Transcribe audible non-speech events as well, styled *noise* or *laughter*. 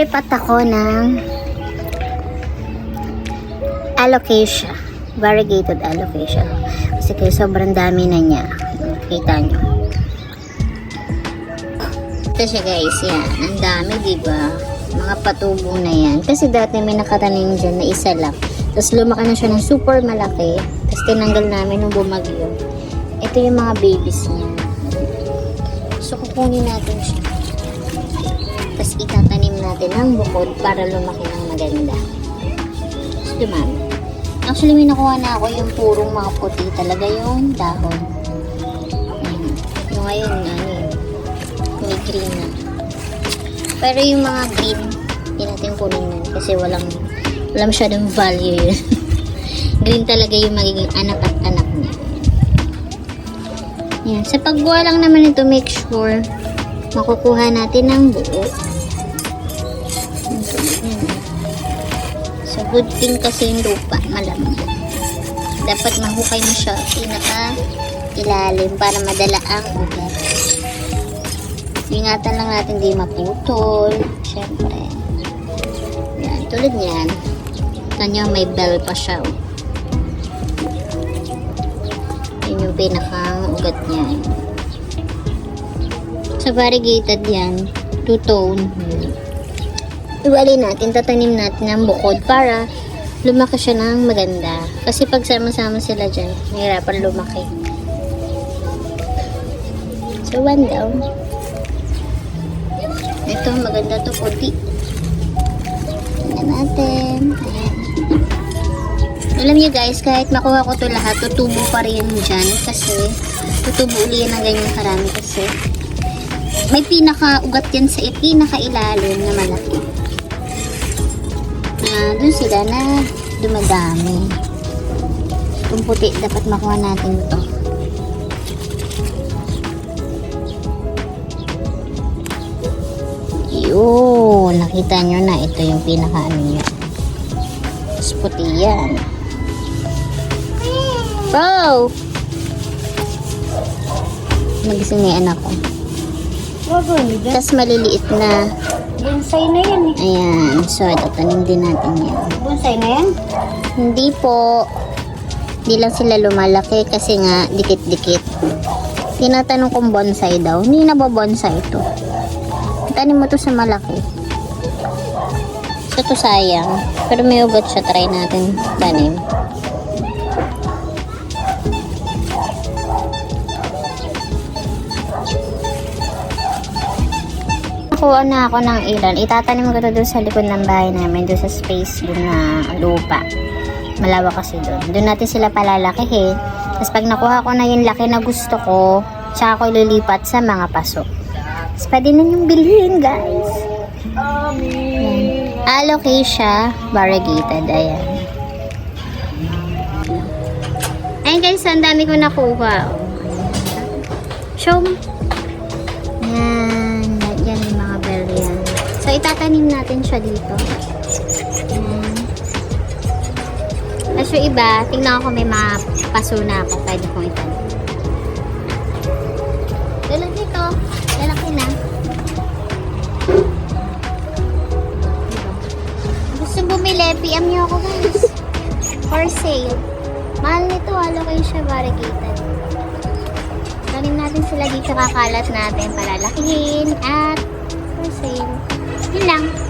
Nagpripat ako ng alocasia. Variegated alocasia. Kasi kaya sobrang dami na niya. Kita nyo. Ito siya guys, yan. Ang dami, di ba? Mga patubo na yan. Kasi dati may nakatanim dyan na isa lang. Tapos lumaki na siya ng super malaki. Tapos tinanggal namin nung bumagyo. Ito yung mga babies niya. So, kukunin natin siya. Tapos itatanim natin ng bukod para lumaki ng maganda. Tapos dumami. Actually, may nakuha na ako yung purong mga puti talaga yung dahon. Ayan. Yung ngayon, ano yun, may green na. Pero yung mga green, hindi natin kunin yan kasi walang, walang masyadong value yun. *laughs* green talaga yung magiging anak at anak niya. Yan. Sa pagbuha lang naman ito, make sure makukuha natin ng buo. So, good thing kasi yung lupa, malamig. Dapat mahukay mo siya pinaka ilalim para madala ang ugat. Ingatan lang natin di maputol. Siyempre. Yan, tulad niyan. Kanya may bell pa siya. Oh. Yun yung pinakang ugat niya. Sa variegated yan, two-tone. Iwalay natin, tatanim natin ng bukod para lumaki siya ng maganda. Kasi pag sama-sama sila dyan, nahirapan lumaki. So, one down. Ito, maganda to puti. Tingnan natin. Ayan. Alam niyo guys, kahit makuha ko to lahat, tutubo pa rin dyan kasi tutubo uli yan ng ganyan karami kasi may pinaka-ugat yan sa pinaka-ilalim na malaki. Na dun sila na dumadami. Itong puti, dapat makuha natin to. Yun, nakita nyo na ito yung pinaka-ano niya. Tapos puti yan. Bro! Nagising na yung anak ko. Ano. Tapos maliliit na. Bonsai na yan eh. Ayan. So, tatanim din natin yan. Bonsai na yan? Hindi po. Hindi lang sila lumalaki kasi nga dikit-dikit. Tinatanong kung bonsai daw. Hindi na ba bonsai ito? Tanim mo to sa malaki. So, to sayang. Pero may ugat siya. Try natin tanim. Nakuha na ako ng ilan. Itatanim ko to doon sa likod ng bahay namin. Doon sa space doon na lupa. Malawak kasi doon. Doon natin sila palalakihin. Tapos pag nakuha ko na yung laki na gusto ko, tsaka ko ililipat sa mga paso. Tapos pwede na yung bilhin, guys. Alocasia variegated. Ayan. Ayan guys, ang dami ko nakuha. Show mo. Itatanim natin siya dito. Yan. Tapos yung iba, tingnan ko may mga paso na ako. Pwede kong itanim. Dalag dito. Lalaki na. Gusto bumili, PM niyo ako guys. For sale. Mahal nito, halo kayo siya variegated. Tanim natin sila dito, kakalat natin, palalakihin, at for sale. Yun lang.